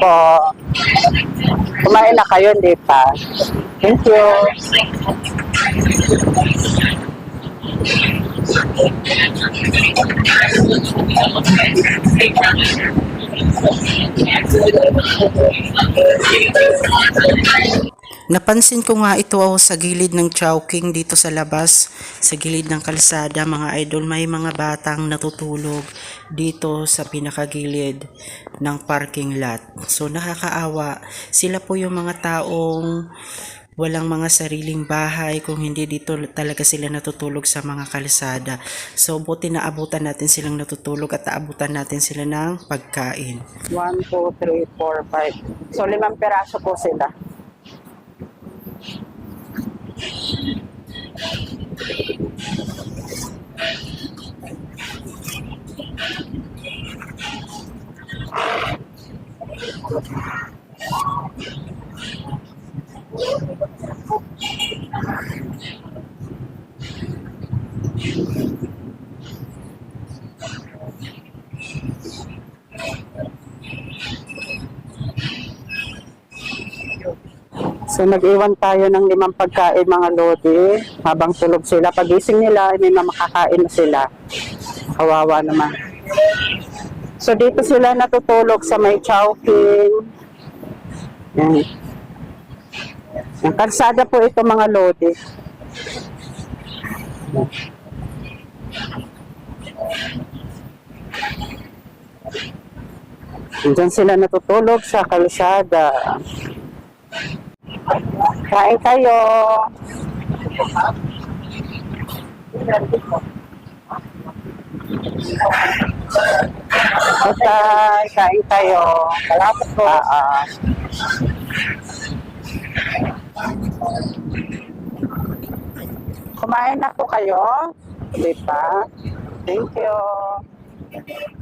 po. Kumain na kayo, hindi pa? Thank you. Napansin ko nga ito oh, sa gilid ng Chowking dito sa labas, sa gilid ng kalsada mga idol, may mga batang natutulog dito sa pinakagilid ng parking lot. So nakakaawa, sila po yung mga taong walang mga sariling bahay kung hindi dito talaga sila natutulog sa mga kalsada. So buti na abutan natin silang natutulog at aabutan natin sila ng pagkain. 1, 2, 3, 4, 5. So, limang peraso po sila. you. So, nag-iwan tayo ng limang pagkain mga lodi. Habang tulog sila, pagising nila, may makakain na sila. Kawawa naman. So, dito sila natutulog sa may Chowking. Yan. Ang kalsada po ito mga lodi. Diyan sila natutulog sa kalsada. Kain kayo. Bye, kain kayo. Salamat po. Ah, Kumain na po kayo? Di ba? Thank you.